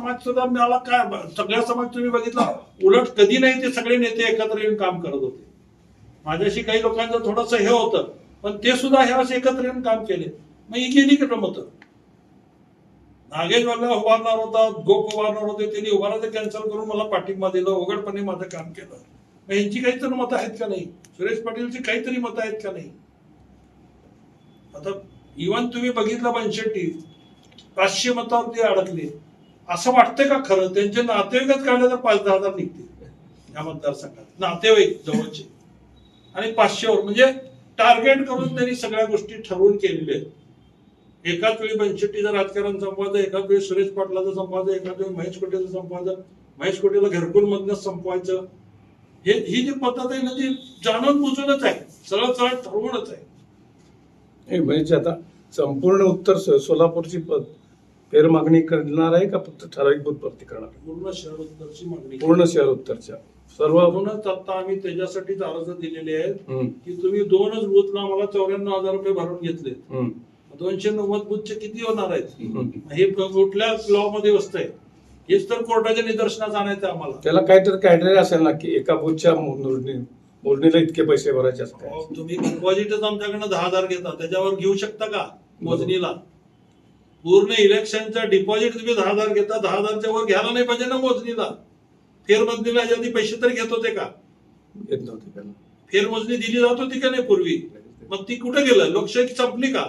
समाज सुद्धा मला काय? सगळा समाज तुम्ही बघितला उलट कधी नाही ते सगळे नेते एकत्र येऊन काम करत होते. माझ्याशी काही लोकांचं थोडंसं हे होतं पण ते सुद्धा हे असे एकत्र येऊन काम केले. मग ही गेली का मत नागेश मला उभारणार होता गोप उभारणार होते त्यांनी उभारायचं कॅन्सल करून मला पाठिंबा दिला उघडपणे माझं काम केलं. मग यांची काहीतरी मतं आहेत का नाही? सुरेश पाटीलची काहीतरी मतं आहेत का नाही? आता इव्हन तुम्ही बघितलं पंचेट्टी पाचशे मतावरती अडकले. असं वाटतंय का खरं? त्यांचे नातेवाईकच काढले तर पाच दहा हजार निघतील. या मतदारसंघात. नातेवाईक जवळचे. आणि पाचशेवर. म्हणजे टार्गेट करून त्यांनी सगळ्या गोष्टी ठरवून केलेल्या आहेत. एकाच वेळी बनशेट्टीचं राजकारण संपवायचं एकाच वेळी सुरेश पाटलाचं संपवायचं एकाच वेळी महेश कोटेचं संपवायचं. महेश कोटेला घरकुल मधनं संपवायचं. हे ही जी पद्धत आहे ना ती जाणून बुजूनच आहे. सरळ सरळ ठरवूनच आहे. हे म्हणजे आता संपूर्ण उत्तर सोलापूरची पद प- फेरमागणी करणार आहे का फक्त ठराविक बुथ भरती करणार? पूर्ण शहर उत्तरची मागणी पूर्ण शहर उत्तरच्या सर्व म्हणूनच आता आम्ही त्याच्यासाठीच अर्ज दिलेले आहेत हम्म, की तुम्ही दोनच बूथला मला चौऱ्याण्णव हजार रुपये भरून घेतले हम्म, दोनशे नव्वद बूथचे किती होणार आहेत? हम्म. हे कुठल्या लॉ मध्ये बसतंय हेच तर कोर्टाच्या निदर्शनात आणायचं आम्हाला. त्याला काहीतरी क्रायटेरिया असेल ना की एका बुथच्या मोजणी मोजणीला इतके पैसे भरायचे असतात. अहो, तुम्ही डिपॉझिटच आमच्याकडनं दहा हजार घेता. त्याच्यावर घेऊ शकता का? मोजणीला. पूर्ण इलेक्शनचा डिपॉझिट तुम्ही दहा हजार घेता दहा हजारच्या वर घ्यायला नाही पाहिजे ना मोजणीला. फेरमोजणीला आधी पैसे तरी घेत होते का? येत नव्हते फेरमोजणी दिली जात होती का नाही पूर्वी? मग ती कुठे गेलं? लोकशाही संपली का?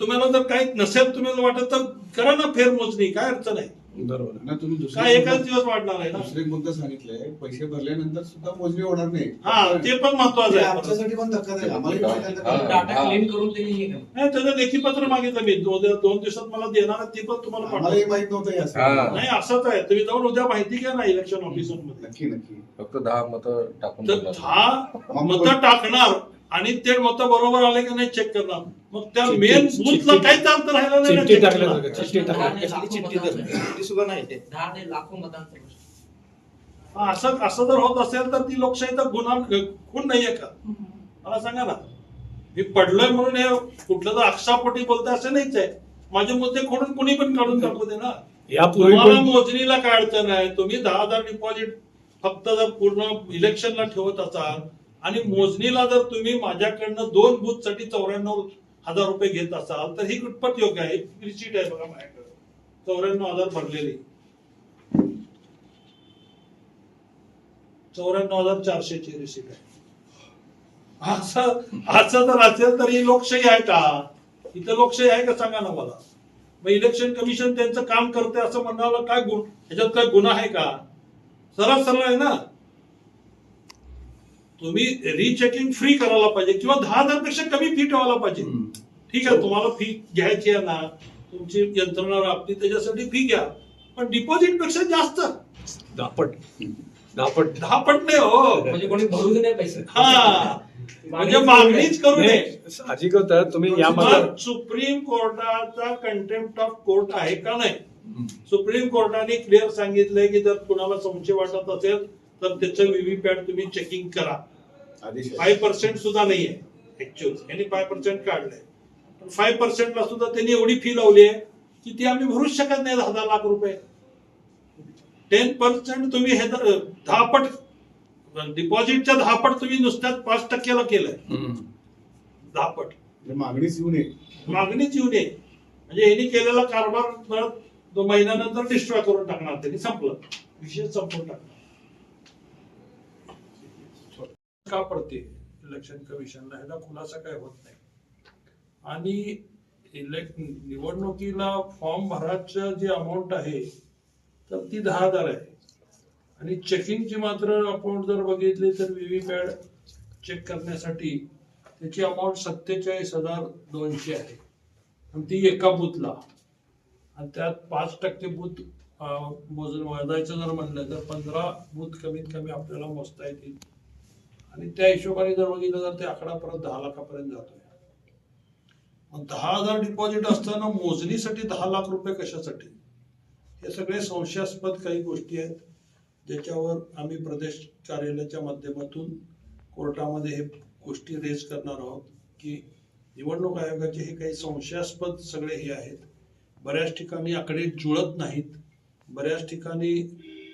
तुम्हाला जर काही नसेल तुम्ही वाटत तर करा ना फेरमोजणी काय अडचण आहे? बरोबर. ना तुम्ही दुसरे काय एकाच दिवस वाढणार आहे ना दुसरे मुद्दा सांगितलंय पैसे भरल्यानंतर सुद्धा मोजणी होणार नाही हा ते पण महत्वाचं ते आहे आमच्यासाठी पण धक्कादायक आहे. आम्हालाही वाटायला हा. धक्कादायक. डाटा क्लेम करून त्यांनी हे केलं. नाही त्याचं लेखी पत्र मागितलं मी दोन दोन दिवसात मला देणार आहे, ते पण तुम्हाला पाठवतो माहीत नव्हतं हे असं. हा. नाही असंच आहे तुम्ही जाऊन उद्या माहिती घ्या ना इलेक्शन ऑफिसरमध्ये नक्की नक्की फक्त दहा मत टाकून तर दिलं. दहा मतं टाकणार आणि ते मतं बरोबर आले की नाही चेक करणार. मग त्या मेन बूथला काहीच अर्थ राहिला नाही ना चिठ्ठी check टाकल्या करायला. जातात. चिठ्ठी टाकल्या कसली चिठ्ठी तर चिठ्ठी सुद्धा नाही ते दहा ते लाखो मतांचा. हा, असं असं जर होत असेल तर ती लोकशाहीचा गुन्हा खून नाहीये का? मला सांगा ना. मी पडलोय म्हणून हे कुठलं तर अक्षापोटी बोलतोय असं नाहीच आहे. माझे मुद्दे खोडून कुणी पण काढून टाकू दे ना. तुम्हाला मोजणीला काय अडचण आहे? तुम्ही दहा हजार डिपॉझिट फक्त जर पूर्ण इलेक्शनला ठेवत असाल आणि मोजणीला जर तुम्ही माझ्याकडनं दोन बूथसाठी चौऱ्याण्णव हजार रुपये घेत असाल तर ही कितपत योग्य आहे? रिसीट आहे बघा माझ्याकडे. चौऱ्याण्णव हजार भरलेली. चौऱ्याण्णव हजार चारशेची रिसीट आहे. असं असं जर असेल तर ही लोकशाही आहे का? इथं लोकशाही आहे का? सांगा ना मला. मग इलेक्शन कमिशन त्यांचं काम करते असं म्हणाला काय गुण ह्याच्यात काय गुन्हा आहे का? सरळ सरळ आहे ना? तुम्ही रिचेकिंग फ्री करायला पाहिजे किंवा दहा हजारपेक्षा कमी फी ठेवायला पाहिजे. ठीक आहे तुम्हाला फी घ्यायची आहे ना तुमची यंत्रणा राबती त्याच्यासाठी फी घ्या. पण डिपॉझिटपेक्षा जास्त. दापट. दापट. दहा पट नाही हो. म्हणजे कोणी भरू दे नाही पैसे. हा. म्हणजे मागणीच करू नये. साहजिक होतं तुम्ही यामध्ये मग. सुप्रीम कोर्टाचा कंटेम्प्ट ऑफ कोर्ट आहे का नाही. सुप्रीम कोर्टाने क्लिअर सांगितलंय की जर कुणाला संशय वाटत असेल तर त्याचं व्हीव्हीपॅट तुम्ही चेकिंग करा. फाय पर्सेंट सुद्धा नाहीये ऍक्च्युअल यांनी फाय पर्सेंट काढलंय. पण फाय पर्सेंटला सुद्धा त्यांनी एवढी फी लावली आहे की ती आम्ही भरूच शकत नाही दहा दहा लाख रुपये. टेन पर्सेंट तुम्ही हे दहा पट डिपॉझिटच्या दहा पट तुम्ही नुसत्याच पाच टक्क्याला केलंय. दहा पट म्हणजे मागणीच येऊ नये. मागणीच येऊ नये. म्हणजे यांनी केलेला कारभार परत दोन महिन्यानंतर डिस्ट्रॉय करून टाकणार त्यांनी संपलं. विषय संपून टाकणार. का पडते इलेक्शन कमिशनला ह्याचा खुलासा काय होत नाही. आणि इलेक्ट निवडणुकीला फॉर्म भरायचं जी अमाऊंट आहे तर ती दहा हजार आहे. आणि चेकिंगची मात्र अमाऊंट जर बघितली तर व्हीव्हीपॅड चेक करण्यासाठी त्याची अमाऊंट सत्तेचाळीस हजार दोनशे आहे. आणि ती एका बूथला आणि त्यात पाच टक्के बूथ मोजून मोजायचं जर म्हणलं तर पंधरा बूथ कमीत कमी आपल्याला मोजता येतील. आणि त्या हिशोबाने जर बघितलं तर ते आकडा परत दहा लाखापर्यंत जातोय. मग दहा हजार डिपॉझिट असताना मोजणीसाठी दहा लाख रुपये कशासाठी? हे सगळे संशयास्पद काही गोष्टी आहेत ज्याच्यावर आम्ही प्रदेश कार्यालयाच्या माध्यमातून कोर्टामध्ये हे गोष्टी रेज करणार आहोत की निवडणूक आयोगाचे हे काही संशयास्पद सगळे हे आहेत. बऱ्याच ठिकाणी आकडे जुळत नाहीत. बऱ्याच ठिकाणी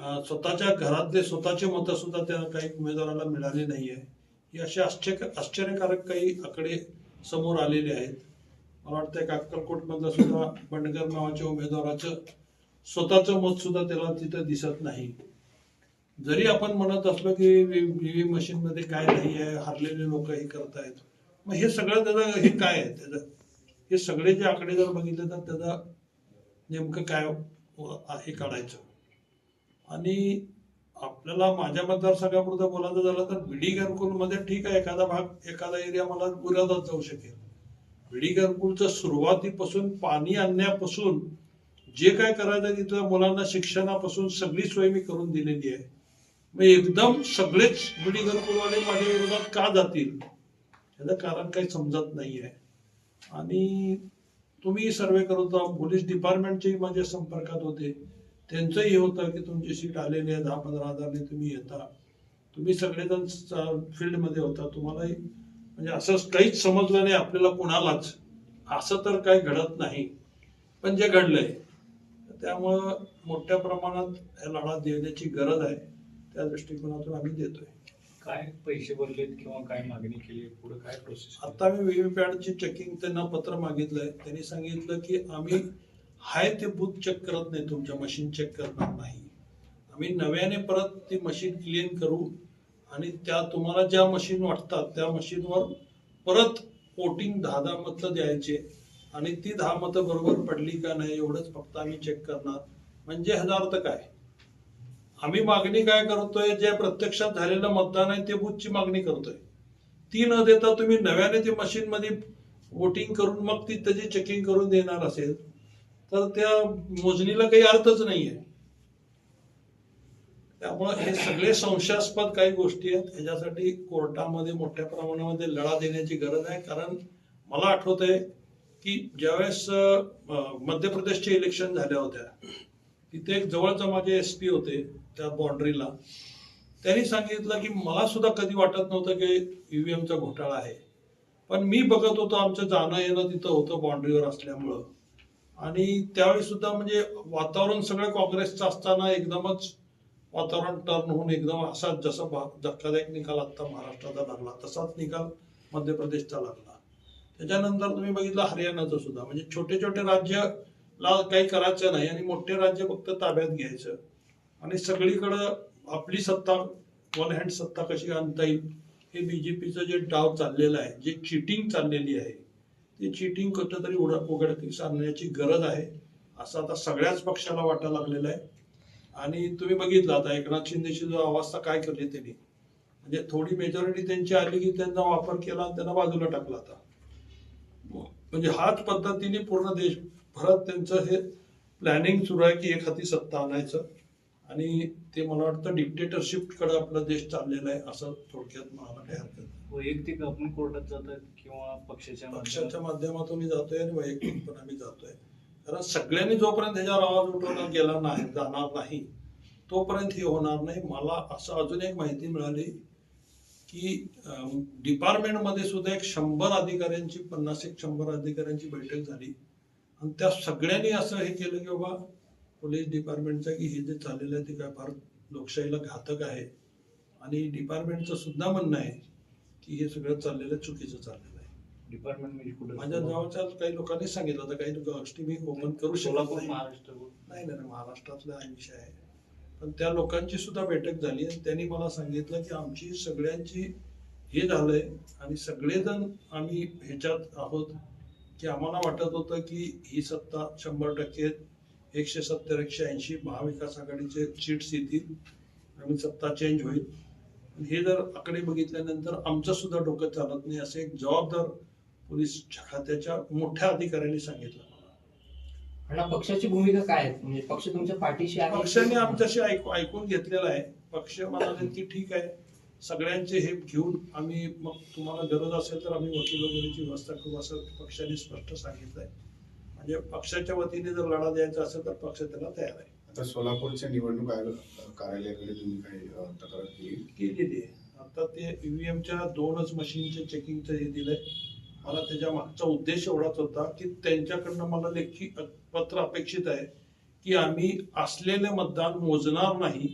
स्वतःच्या घरातले स्वतःचे मतं सुद्धा त्या काही उमेदवाराला मिळाले नाही आहे हे असे आश्चर्य आश्चर्यकारक काही आकडे समोर आलेले आहेत. मला वाटतं एक अक्कलकोटमधलं सुद्धा बंडगर नावाच्या उमेदवाराचं स्वतःचं मत सुद्धा त्याला तिथं दिसत नाही. जरी आपण म्हणत असलो की व्ही मशीन मध्ये काय नाही आहे हरलेले लोक हे करतायत. मग हे सगळं त्याचं हे काय आहे त्याचं? हे सगळे जे आकडे जर बघितले तर त्याचा नेमकं काय हे काढायचं? आणि आपल्याला माझ्या मतदारसंघापुरतं बोलायचं झालं तर बिडी घरकुलमध्ये ठीक आहे एखादा भाग एखादा एरिया मला विरोधात जाऊ शकेल. बिडी घरकुलचं सुरुवातीपासून पाणी आणण्यापासून जे काय करायचं तिथं मुलांना शिक्षणापासून सगळी सोय मी करून दिलेली आहे. मग एकदम सगळेच बिडी घरकुलवाले माझ्या विरोधात का जातील? याचं कारण काही समजत नाही आहे आणि तुम्ही सर्वे करत पोलीस डिपार्टमेंटचे माझ्या संपर्कात होते. त्यांचंही हे होतं की तुमची सीट आलेली आहे दहा पंधरा हजारने तुम्ही येता. तुम्ही सगळेजण फील्डमध्ये होता. तुम्हालाही म्हणजे असं काहीच समजलं नाही आपल्याला कुणालाच. असं तर काही घडत नाही. पण जे घडलंय त्यामुळं मोठ्या प्रमाणात या लढा देण्याची गरज आहे. त्या दृष्टिकोनातून आम्ही देतोय. काय पैसे भरलेत किंवा काय मागणी केली? पुढे काय प्रोसेस आता मी व्हीव्हीपॅडची चेकिंग त्यांना पत्र मागितलंय. त्यांनी सांगितलं की आम्ही हाय ते बूथ चेक करत नाही तुमच्या मशीन चेक करणार नाही. आम्ही नव्याने परत ती मशीन क्लीन करू आणि त्या तुम्हाला ज्या मशीन वाटतात त्या मशीनवर परत वोटिंग दहा दहा मतं द्यायचे. आणि ती दहा मतं बरोबर पडली का नाही एवढंच फक्त आम्ही चेक करणार. म्हणजे ह्याचा काय? आम्ही मागणी काय करतोय? जे प्रत्यक्षात झालेलं मतदान आहे ते बूथची मागणी करतोय. ती न देता तुम्ही नव्याने ती मशीन मध्ये वोटिंग करून मग ती त्याची चेकिंग करून देणार असेल. तर त्या मोजणीला काही अर्थच नाहीये. त्यामुळे हे सगळे संशयास्पद काही गोष्टी आहेत. ह्याच्यासाठी कोर्टामध्ये मोठ्या प्रमाणामध्ये लढा देण्याची गरज आहे. कारण मला आठवत आहे की ज्यावेळेस मध्य प्रदेशचे इलेक्शन झाल्या होत्या तिथे एक जवळचा माझे एस पी होते त्या बाउंड्रीला त्यांनी सांगितलं की मला सुद्धा कधी वाटत नव्हतं की ईव्हीएमचा घोटाळा आहे. पण मी बघत होतो आमचं जाणं येणं तिथं होतं बाउंड्रीवर असल्यामुळं. आणि त्यावेळी सुद्धा म्हणजे वातावरण सगळं काँग्रेसचं असताना एकदमच वातावरण टर्न होऊन एकदम असा जसा धक्कादायक निकाल आता महाराष्ट्राचा लागला तसाच निकाल मध्य प्रदेशचा लागला. त्याच्यानंतर तुम्ही बघितलं हरियाणाचं सुद्धा. म्हणजे छोटे छोटे राज्य ला काही करायचं नाही आणि मोठे राज्य फक्त ताब्यात घ्यायचं. आणि सगळीकडं आपली सत्ता वन हँड सत्ता कशी आणता येईल हे बीजेपीचं जे डाव चाललेलं आहे जे चिटिंग चाललेली आहे ते चिटिंग कुठंतरी उड उघडकीस आणण्याची गरज आहे. असं आता सगळ्याच पक्षाला वाटायला लागलेलं आहे. आणि तुम्ही बघितलं आता एकनाथ शिंदेची जो अवस्था काय केली त्यांनी. म्हणजे थोडी मेजॉरिटी त्यांची आली की त्यांचा वापर केला आणि त्यांना बाजूला टाकला आता. म्हणजे हाच पद्धतीने पूर्ण देशभरात त्यांचं हे प्लॅनिंग सुरू आहे की एक हाती सत्ता आणायचं. आणि ते मला वाटतं डिक्टेटरशिपकडे आपला देश चाललेला आहे असं थोडक्यात म्हणायला काही हरकत नाही. वैयक्तिक आपण कोर्टात जातात किंवा पक्षाच्या पक्षाच्या माध्यमातून जातोय आणि वैयक्तिक पण आम्ही जातोय. कारण सगळ्यांनी जोपर्यंत ह्याच्यावर आवाज उठवला गेला नाही जाणार नाही तोपर्यंत हे होणार नाही. मला असं अजून एक माहिती मिळाली की डिपार्टमेंटमध्ये सुद्धा एक शंभर अधिकाऱ्यांची पन्नास एक शंभर अधिकाऱ्यांची बैठक झाली. आणि त्या सगळ्यांनी असं हे केलं की बाबा पोलीस डिपार्टमेंटचं की हे जे चाललेलं आहे ते काय फार लोकशाहीला घातक आहे. आणि डिपार्टमेंटचं सुद्धा म्हणणं आहे की हे सगळं चाललेलं चुकीचं चाललेलं आहे. डिपार्टमेंट म्हणजे कुठं? माझ्या जवळच्या काही लोकांनी सांगितलं तर काही गोष्टी मी ओपन करू शकत महाराष्ट्र नाही नाही महाराष्ट्रातला हा विषय आहे. पण त्या लोकांची सुद्धा बैठक झाली आणि त्यांनी मला सांगितलं की आमची सगळ्यांची हे झालंय आणि सगळेजण आम्ही ह्याच्यात आहोत की आम्हाला वाटत होतं की ही सत्ता शंभर टक्के एकशे सत्तर एकशे ऐंशी महाविकास आघाडीचे सीट्स येतील. आणि सत्ता चेंज होईल. हे जर आकडे बघितल्यानंतर आमचं सुद्धा डोकं चालत नाही असे एक जबाबदार पोलीस खात्याच्या मोठ्या अधिकाऱ्यांनी सांगितलं. मला पक्षाची भूमिका काय आहे? म्हणजे पक्ष तुमच्या पाठीशी आहे? पक्षाने आमच्याशी ऐक- ऐकून घेतलेलं आहे. पक्ष म्हणाले की ठीक आहे. सगळ्यांचे हे घेऊन आम्ही मग तुम्हाला गरज असेल तर आम्ही वकील वगैरेची व्यवस्था करू असं पक्षाने स्पष्ट सांगितलंय. म्हणजे पक्षाच्या वतीने जर लढा द्यायचा असेल तर पक्ष त्याला तयार आहे. आता सोलापूरच्या निवडणूक आयोग कार्यालयाकडे तुम्ही काही तक्रार केली? केलेली आहे. आता ते ईव्हीएमच्या दोनच मशीनचे चेकिंगचं हे दिलंय. मला त्याच्या मागचा उद्देश एवढाच होता की त्यांच्याकडनं मला लेखी पत्र अपेक्षित आहे की आम्ही असलेले मतदान मोजणार नाही.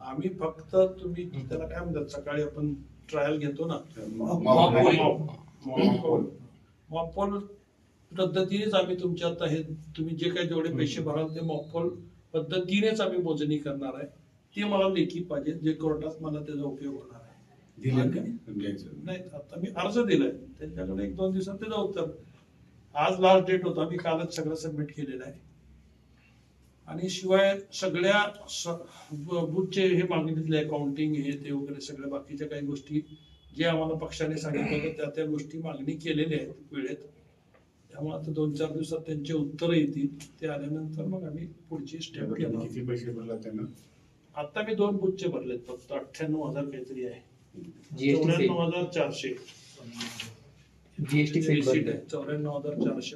आम्ही फक्त तुम्ही त्याला काय म्हणतात सकाळी आपण ट्रायल घेतो ना. मॉपॉल पद्धतीनेच आम्ही तुमच्या आता हे तुम्ही जे काही जेवढे पैसे भराल ते मॉपॉल पद्धतीनेच आम्ही मोजणी करणार आहे. ते मला लेखी पाहिजे जे कोर्टात मला त्याचा उपयोग होणार आहे. नाही आता मी अर्ज दिलाय. त्यांच्याकडे एक दोन दिवसात त्याचं उत्तर. आज लास्ट डेट होता मी कालच सगळं सबमिट केलेलं आहे. आणि शिवाय सगळ्या बूथचे हे मागणीतले काउंटिंग हे ते वगैरे सगळ्या बाकीच्या काही गोष्टी जे आम्हाला पक्षाने सांगितलं त्या त्या गोष्टी मागणी केलेल्या आहेत वेळेत. त्यामुळे आता दोन चार दिवसात त्यांचे उत्तर येतील ते आल्यानंतर मग आम्ही पुढची स्टेप घेणार. किती पैसे भरला त्यानं? आता मी दोन बूथचे भरलेत फक्त अठ्ठ्याण्णव हजार काहीतरी आहे. जीएसटी चौऱ्याण्णव हजार चारशे. जीएसटी चौऱ्याण्णव हजार चारशे.